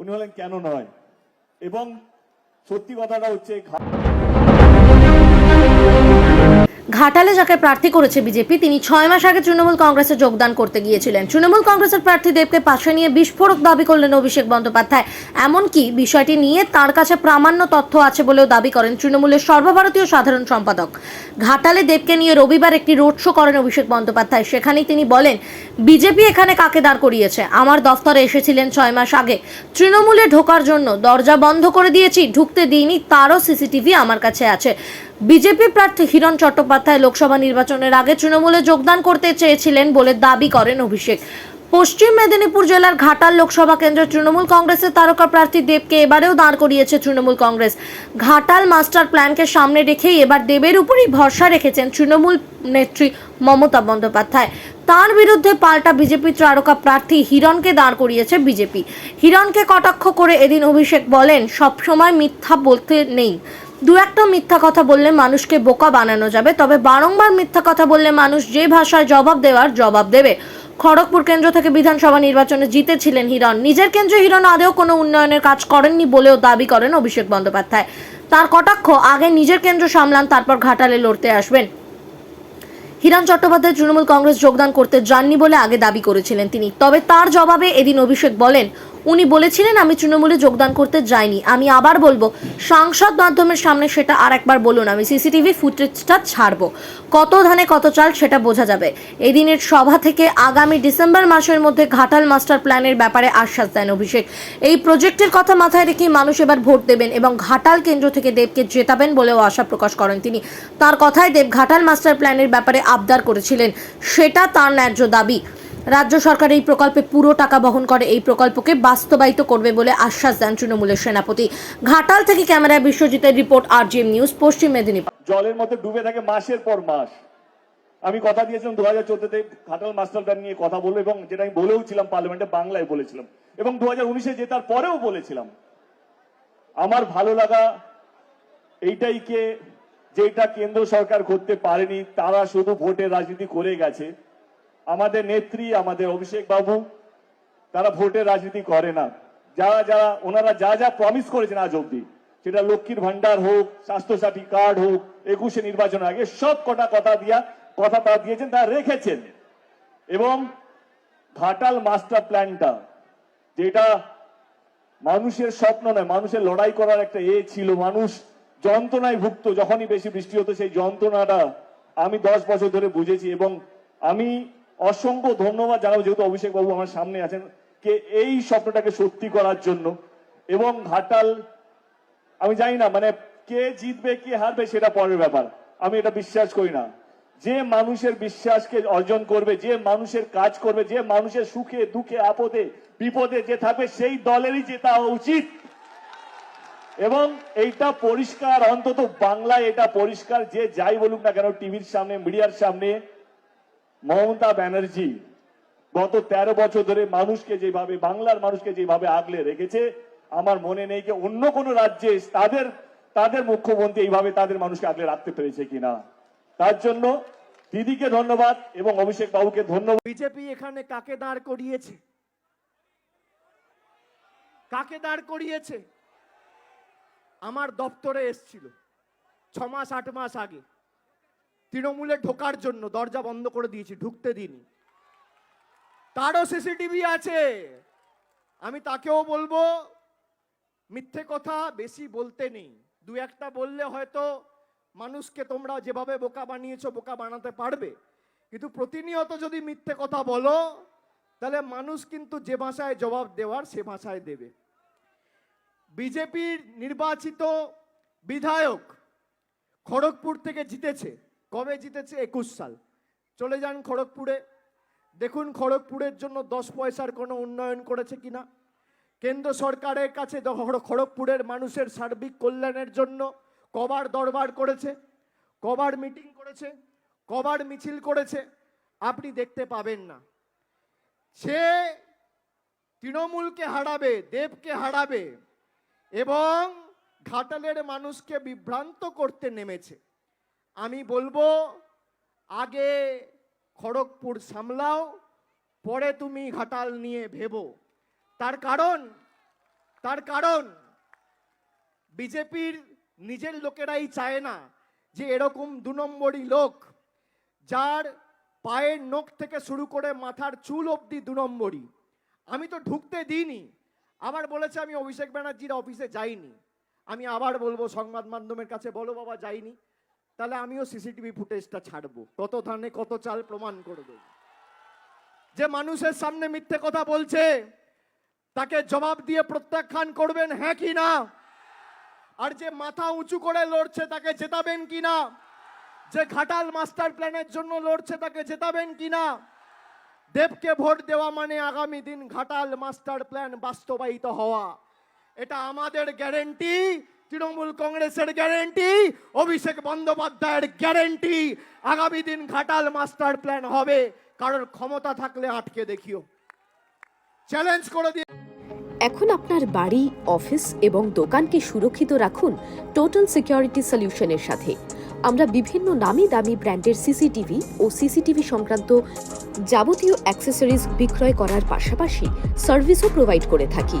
উনি হলেন কেন নয়। এবং সত্যি কথাটা হচ্ছে ঘাটালে যাকে প্রার্থী করেছে বিজেপি, তিনি ছয় মাস আগে তৃণমূল কংগ্রেসে যোগদান করতে গিয়েছিলেন। তৃণমূল কংগ্রেসের প্রার্থী দেবকে পাশে নিয়ে বিস্ফোরক দাবি করলেন অভিষেক বন্দ্যোপাধ্যায়। এমনকি বিষয়টি নিয়ে তার কাছে প্রামাণ্য তথ্য আছে বলেও দাবি করেন তৃণমূলের সর্বভারতীয় সাধারণ সম্পাদক। ঘাটালে দেবকে নিয়ে রবিবার একটি রোড শো করেন অভিষেক বন্দ্যোপাধ্যায়। সেখানেই তিনি বলেন, বিজেপি এখানে কাকে দাঁড় করিয়েছে? আমার দফতরে এসেছিলেন ছয় মাস আগে। তৃণমূলে ঢোকার জন্য দরজা বন্ধ করে দিয়েছি, ঢুকতে দিইনি, তারও সিসিটিভি আমার কাছে আছে। বিজেপি প্রার্থী হিরণ চট্টোপাধ্যায় লোকসভা নির্বাচনের আগে তৃণমূলে যোগদান করতে চেয়েছিলেন বলে দাবি করেন অভিষেক। পশ্চিম মেদিনীপুর জেলার ঘাটাল লোকসভা কেন্দ্রের তৃণমূল কংগ্রেসের তারকা প্রার্থী দেবকে এবারেও দাঁড় করিয়েছে তৃণমূল কংগ্রেস। ঘাটাল মাস্টার প্ল্যানকে সামনে রেখেই এবার দেবের উপরই ভরসা রেখেছেন তৃণমূল নেত্রী মমতা বন্দ্যোপাধ্যায়। তার বিরুদ্ধে পাল্টা বিজেপি তারকা প্রার্থী হিরণকে দাঁড় করিয়েছে বিজেপি। হিরণকে কটাক্ষ করে এদিন অভিষেক বলেন, সবসময় মিথ্যা বলতে নেই। দু একটা মিথ্যা কথা বললে মানুষকে বোকা বানানো যাবে, তবে বারংবার মিথ্যা কথা বললে মানুষ যে ভাষায় জবাব দেওয়ার জবাব দেবে। খড়গপুর কেন্দ্র থেকে বিধানসভা নির্বাচনে জিতেছিলেন হিরণ। নিজের কেন্দ্রে হিরণ আদেও কোনো উন্নয়নের কাজ করেননি বলেও দাবি করেন অভিষেক বন্দ্যোপাধ্যায়। তার কটাক্ষ, আগে নিজের কেন্দ্র সামলান, তারপর ঘাটালে লড়তে আসবেন। হিরণ চট্টোপাধ্যায় তৃণমূল কংগ্রেস যোগদান করতে যাননি বলে আগে দাবি করেছিলেন তিনি। তবে তার জবাবে এদিন অভিষেক বলেন উনি বলেছিলেন, আমি তৃণমূলে যোগদান করতে যাইনি। আমি আবার বলব, সাংসদ মাধ্যমের সামনে সেটা আর একবার বলুন, আমি সিসিটিভি ফুটেজটা ছাড়বো। কত ধানে কত চাল সেটা বোঝা যাবে। এই দিনের সভা থেকে আগামী ডিসেম্বর মাসের মধ্যে ঘাটাল মাস্টার প্ল্যানের ব্যাপারে আশ্বাস দেন অভিষেক। এই প্রজেক্টের কথা মাথায় রেখে মানুষ এবার ভোট দেবেন এবং ঘাটাল কেন্দ্র থেকে দেবকে জেতাবেন বলেও আশা প্রকাশ করেন তিনি। তার কথায় দেব ঘাটাল মাস্টার প্ল্যানের ব্যাপারে আবদার করেছিলেন। সেটা তার ন্যায্য দাবি। রাজ্য সরকার এই প্রকল্পে পুরো টাকা বহন করে। এই প্রকল্পকে বাস্তবায়িত করবে বলে আশ্বাস দেন তৃণমূলের সেনাপতি। ঘাটাল থেকে ক্যামেরায় বিশ্বজিতের রিপোর্ট আর নিউজ, পশ্চিম মেদিনীপুর। জলের মধ্যে ডুবে থাকে মাসের পর মাস। আমি কথা দিয়েছিলাম দু হাজার চোদ্দতে ঘাটাল মাস্টার প্ল্যান নিয়ে কথা বলব এবং যেটা আমি বলেও ছিলাম পার্লামেন্টে, বাংলায় বলেছিলাম। এবং দু হাজার উনিশে জেতার পরেও বলেছিলাম, আমার ভালো লাগা এইটাই কে, যেটা কেন্দ্র সরকার করতে পারেনি, তারা শুধু ভোটের রাজনীতি করে গেছে। আমাদের নেত্রী, আমাদের অভিষেক বাবু, তারা ভোটের রাজনীতি করে না। যারা যারা, ওনারা যা যা প্রমিস করেছেন আজ অব্দি সেটা লক্ষ্মীর ভান্ডার হোক, স্বাস্থ্যসাথী কার্ড হোক, একুশে নির্বাচন আগে সব কটা কথা দিয়া, কথা তারা দিয়েছেন তারা রেখেছেন। এবং ঘাটাল মাস্টার প্ল্যানটা, যেটা মানুষের স্বপ্ন নয়, মানুষের লড়াই করার একটা এ ছিল, মানুষ যন্ত্রণায় ভুগত যখনই বেশি বৃষ্টি হতো সেই যন্ত্রণাটা আমি দশ বছর ধরে বুঝেছি এবং আমি অসংখ্য ধন্যবাদ জানাব, যেহেতু অভিষেক বাবু আমার সামনে আছেন, কে এই স্বপ্নটাকে সত্যি করার জন্য। এবং ঘাটাল, আমি জানি না মানে কে জিতবে, কে হারবে, সেটা পরের ব্যাপার। আমি এটা বিশ্বাস করি না। যে মানুষের বিশ্বাসকে অর্জন করবে, যে মানুষের কাজ করবে, যে মানুষের সুখে, দুঃখে, আপদে, বিপদে যে থাকবে, সেই দলেরই জেতা উচিত। এবং এইটা পরিষ্কার, অন্তত বাংলায় এটা পরিষ্কার, যে যাই বলুক না কেন, টিভির সামনে, মিডিয়ার সামনে মমতা ব্যানার্জি গত তেরো বছর ধরে মানুষকে যেভাবে, বাংলার মানুষকে যেভাবে আগলে রেখেছে, আমার মনে নেই যে অন্য কোন রাজ্যে তাদের তাদের মুখ্যমন্ত্রী এইভাবে তাদের মানুষকে আগলে রাখতে পেরেছে কিনা। তার জন্য দিদিকে ধন্যবাদ এবং অভিষেক বাবুকে ধন্যবাদ। বিজেপি এখানে কাকে দাঁড় করিয়েছে? কাকে দাঁড় করিয়েছে? আমার দপ্তরে এসছিল ছ মাস আট মাস আগে। তৃণমূলে ঢোকার জন্য দরজা বন্ধ করে দিয়েছি, ঢুকতে দিন তারও সিসিটিভি আছে। আমি তাকেও বলব, মিথ্যে কথা বেশি বলতে নেই। দু একটা বললে হয়তো মানুষকে তোমরা যেভাবে বোকা বানিয়েছো, বোকা বানাতে পারবে। কিন্তু প্রতিনিয়ত যদি মিথ্যে কথা বলো, তাহলে মানুষ কিন্তু যে ভাষায় জবাব দেওয়ার, সে ভাষায় দেবে। বিজেপির নির্বাচিত বিধায়ক খড়গপুর থেকে জিতেছে। কবে জিতেছে? একুশ সাল। চলে যান খড়গপুরে। দেখুন খড়গপুরের জন্য দশ পয়সার কোনো উন্নয়ন করেছে কিনা কেন্দ্র সরকারের কাছে খড়গপুরের মানুষের সার্বিক কল্যাণের জন্য কবার দরবার করেছে, কবার মিটিং করেছে, কবার মিছিল করেছে, আপনি দেখতে পাবেন না। সে তৃণমূলকে হারাবে, দেবকে হারাবে, এবং ঘাটালের মানুষকে বিভ্রান্ত করতে নেমেছে। আমি বলব, আগে খড়গপুর সামলাও, পরে তুমি ঘাটাল নিয়ে ভেবো। তার কারণ তার কারণ, বিজেপির নিজের লোকেরাই চায় না যে এরকম দু নম্বরই লোক যার পায়ের নখ থেকে শুরু করে মাথার চুল অবধি দু নম্বরই। আমি তো ঢুকতে দিইনি। আবার বলেছে আমি অভিষেক ব্যানার্জির অফিসে যাইনি। আমি আবার বলব, সংবাদ মাধ্যমের কাছে বলো বাবা, যাইনি। তাহলে আমিও সিসিটিভি ফুটেজটা ছাড়বো। কত ধানে কত চাল প্রমাণ করে দেবো। যে মানুষের সামনে মিথ্যে কথা বলছে, তাকে জবাব দিয়ে প্রত্যাখ্যান করবেন হ্যাঁ কি না? আর যে মাথা উঁচু করে লড়ছে, তাকে জেতাবেন কি না? যে ঘাটাল মাস্টার প্ল্যানের জন্য লড়ছে, তাকে জেতাবেন কি না? দেবকে ভোট দেওয়া মানে আগামী দিন ঘাটাল মাস্টার প্ল্যান বাস্তবায়িত হওয়া। এটা আমাদের গ্যারেন্টি তৃণমূল কংগ্রেসের গ্যারেন্টি, অভিষেক বন্দ্যোপাধ্যায়ের গ্যারেন্টি। আগামী দিন ঘাটাল মাস্টার প্ল্যান হবে, কারোর ক্ষমতা থাকলে আটকে দেখিও। চ্যালেঞ্জ করে দিয়ে এখন আপনার বাড়ি, অফিস এবং দোকানকে সুরক্ষিত রাখুন টোটাল সিকিউরিটি সলিউশনের সাথে। আমরা বিভিন্ন নামি দামি ব্র্যান্ডের সিসিটিভি ও সিসিটিভি সংক্রান্ত যাবতীয় অ্যাক্সেসরিজ বিক্রয় করার পাশাপাশি সার্ভিসও প্রোভাইড করে থাকি।